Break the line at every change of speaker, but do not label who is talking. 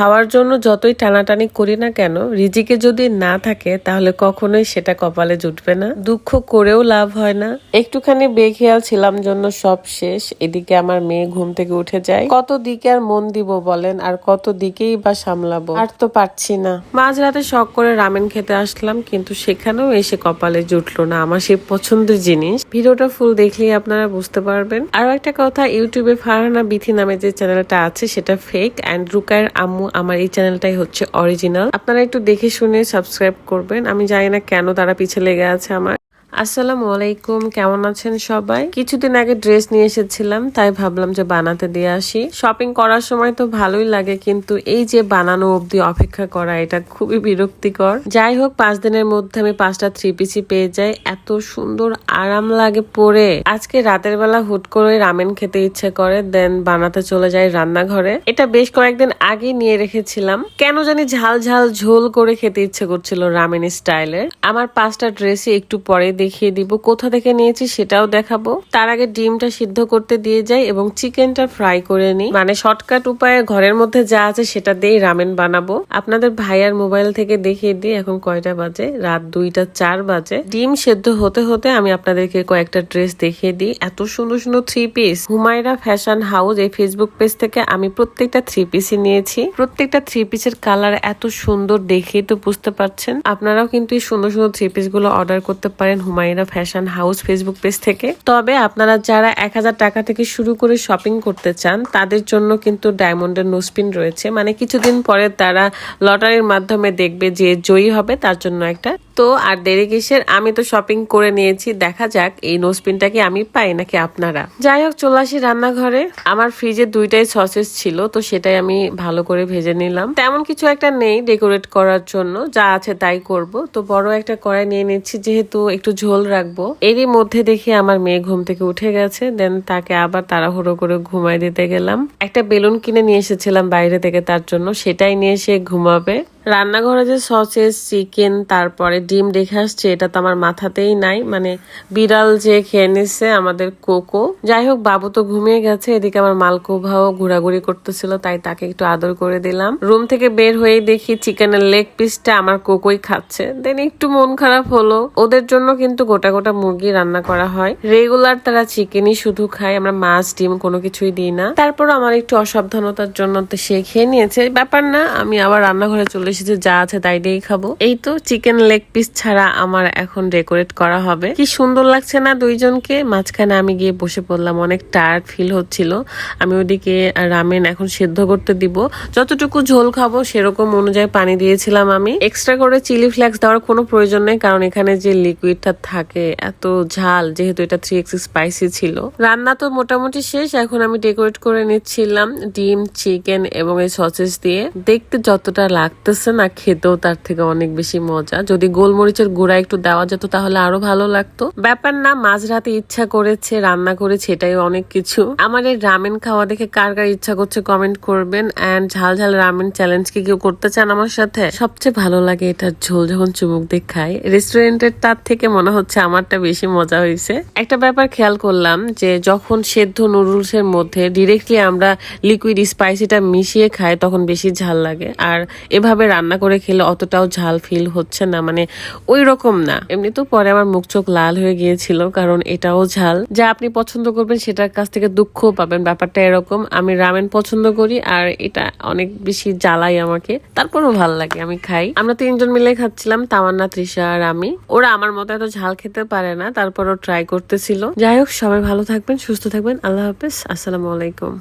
খাওয়ার জন্য যতই টানাটানি করি না কেন, রিজিকে যদি না থাকে, তাহলে কখনোই সেটা কপালে জুটবে না। দুঃখ করেও লাভ হয় না। একটুখানি বেখেয়াল ছিলাম জন্য সব শেষ। এদিকে আমার মেয়ে ঘুম থেকে উঠে যায়। কত দিকে আর মন দিব বলেন, আর কত দিকেই বা সামলাবো? আর তো পারছি না। মাঝরাতে শখ করে রামেন খেতে আসলাম, কিন্তু সেখানেও এসে কপালে জুটলো না আমার সেই পছন্দের জিনিস। ভিডিওটা ফুল দেখলেই আপনারা বুঝতে পারবেন। আরও একটা কথা, ইউটিউবে ফারহানা বিথি নামে যে চ্যানেলটা আছে, সেটা ফেক অ্যান্ড রুকায়ের আম্মু আমার এই চ্যানেলটাই হচ্ছে অরিজিনাল আপনারা একটু দেখে শুনে সাবস্ক্রাইব করবেন। আমি জানি না কেন তারা পিছে লেগে আছে আমার। আসসালামু আলাইকুম, কেমন আছেন সবাই? কিছুদিন আগে ড্রেস নিয়ে এসেছিলাম, তাই ভাবলাম যে বানাতে দিয়ে আসি। শপিং করার সময় তো ভালোই লাগে, কিন্তু এই যে বানানো অবধি অপেক্ষা করা, এটা খুবই বিরক্তিকর। যাই হোক, পাঁচ দিনের মধ্যে আমি পাঁচটা থ্রি পিসি পেয়ে যাই। এত সুন্দর আরাম লাগে পরে। আজকে রাতের বেলা হুট করে রামেন খেতে ইচ্ছে করে, দেন বানাতে চলে যাই রান্নাঘরে। এটা বেশ কয়েকদিন আগে নিয়ে রেখেছিলাম। কেন জানি ঝাল ঝাল ঝোল করে খেতে ইচ্ছে করছিল রামেন স্টাইলের। আমার পাঁচটা ড্রেসই একটু পরে দেখিয়ে দিব, কোথা থেকে নিয়েছি সেটাও দেখাবো। তার আগে ডিমটা সিদ্ধ করতে দিয়ে যাই এবং চিকেনটা ফ্রাই করে নিই। মানে শর্টকাট উপায়ে ঘরের মধ্যে যা আছে সেটা দিয়ে রামেন বানাবো। আপনাদের ভাইয়ার মোবাইল থেকে দেখিয়ে দিই, এখন কয়টা বাজে? রাত দুইটা চার বাজে। ডিম সেদ্ধ হতে হতে আমি আপনাদেরকে কয়েকটা ড্রেস দেখিয়ে দিই। এত সুন্দর সুন্দর three piece Humaira fashion house এই ফেসবুক পেজ থেকে আমি প্রত্যেকটা থ্রি পিসই নিয়েছি। প্রত্যেকটা থ্রি পিসের কালার এত সুন্দর দেখেই তো বুঝতে পারছেন। আপনারাও কিন্তু এই সুন্দর সুন্দর থ্রি পিসগুলো অর্ডার করতে পারেন। Humaira fashion house Facebook page থেকে। তবে আপনারা যারা এক হাজার টাকা থেকে শুরু করে শপিং করতে চান, তাদের জন্য কিন্তু ডায়মন্ডের নোসপিন রয়েছে। মানে কিছুদিন পরে তারা লটারির মাধ্যমে দেখবে যে জয়ী হবে, তার জন্য একটা। তো আর দেরি কিসের? আমি তো শপিং করে নিয়েছি। দেখা যাক এই নোসপিনটা কি আমি পাই নাকি আপনারা। যাই হোক, চলে আসি রান্নাঘরে। আমার ফ্রিজে দুইটাই সসেস ছিল, তো সেটাই আমি ভালো করে ভেজে নিলাম। তেমন কিছু একটা নেই ডেকোরেট করার জন্য। যা আছে তাই করব। তো বড় একটা কড়াই নিয়ে নিচ্ছি, যেহেতু একটু ঝোল রাখব। এরই মধ্যে দেখি আমার মেয়ে ঘুম থেকে উঠে গেছে দেন তাকে আবার তাড়াহুড়ো করে ঘুমাই দিতে গেলাম। একটা বেলুন কিনে নিয়ে এসেছিলাম বাইরে থেকে তার জন্য, সেটাই নিয়ে সে ঘুমাবে। রান্নাঘরে যে সসেস, চিকেন, তারপরে ডিম রেখে আসছে, এটা তো আমার মাথাতেই নাই। মানে বিড়াল যে খেয়ে নিচ্ছে আমাদের কোকো। যাই হোক, বাবু তো ঘুমিয়ে গেছে, এদিকে আমার মালকোভাও ঘোরাঘুরি করতেছিল, তাই তাকে একটু আদর করে দিলাম। রুম থেকে বের হয়ে দেখি চিকেনের লেগ পিসটা আমার কোকোই খাচ্ছে। দেন একটু মন খারাপ হলো। ওদের জন্য কিন্তু গোটা গোটা মুরগি রান্না করা হয়। রেগুলার তারা চিকেনই শুধু খায়, আমরা মাছ, ডিম কোনো কিছুই দিই না। তারপর আমার একটু অসাবধানতার জন্য সে খেয়ে নিয়েছে। ব্যাপার না, আমি আবার রান্নাঘরে চলে এসেছি যা আছে তাই দিয়েই খাব। এই তো চিকেন লেগ পিস ছাড়া আমার এখন ডেকোরেট করা হবে। কি সুন্দর লাগছে না দুইজনকে? মাঝখানে আমি গিয়ে বসে পড়লাম, অনেক টায়ার্ড ফিল হচ্ছিল। আমি ওদিকে রামেন এখন সেদ্ধ করতে দিব। যতটুকু ঝোল খাব সেরকম অনুযায়ী পানি দিয়েছিলাম আমি। এক্সট্রা করে চিলি ফ্লেক্স দেওয়ার কোনো প্রয়োজন নেই, কারণ এখানে যে লিকুইডটা থাকে, এত ঝাল, যেহেতু এটা থ্রি এক্স স্পাইসি ছিল। রান্না তো মোটামুটি শেষ, এখন আমি ডেকোরেট করে নিচ্ছিলাম ডিম চিকেন এবং এই সসেস দিয়ে। দেখতে যতটা লাগতেছে না খেতেও তার থেকে অনেক বেশি মজা। যদি গোলমরিচের গুঁড়া একটু দেওয়া যেত তাহলে আরও ভালো লাগতো। ব্যাপার না, মাঝরাতে ইচ্ছা করেছে, রান্না করেছে, এটাই অনেক কিছু। আমার এই রামেন খাওয়া দেখে কার কার ইচ্ছা করছে কমেন্ট করবেন। অ্যান্ড ঝাল ঝাল রামেন চ্যালেঞ্জ কি কেউ করতে চান আমার সাথে? সবচেয়ে ভালো লাগে এটার ঝোল যখন চুমুক দিয়ে খাই রেস্টুরেন্টের তার থেকে মনে হচ্ছে আমারটা বেশি মজা হয়েছে। একটা ব্যাপার খেয়াল করলাম যে যখন সেদ্ধ নুডলস এর মধ্যে ডিরেক্টলি আমরা লিকুইড স্পাইসিটা মিশিয়ে খাই, তখন বেশি ঝাল লাগে। আর এভাবে রান্না করে খেলে অতটাও ঝাল ফিল হচ্ছে না মানে ওই রকম না। এমনি তো পরে আমার মুখ চোখ লাল হয়ে গিয়েছিল, কারণ এটাও ঝাল। যা আপনি পছন্দ করবেন সেটার কাছ থেকে দুঃখ পাবেন, ব্যাপারটা এরকম। আমি রামেন পছন্দ করি আর এটা অনেক বেশি জ্বালাই আমাকে। তারপরও ভালো লাগে, আমি খাই। আমরা তিনজন মিলে খাচ্ছিলাম, তামান্না, তৃষা আর আমি। ওরা আমার মতো এত ঝাল খেতে পারে না, তারপরও ট্রাই করতেছিল। যাই হোক, সবাই ভালো থাকবেন, সুস্থ থাকবেন। আল্লাহ হাফেজ, আসসালামু আলাইকুম।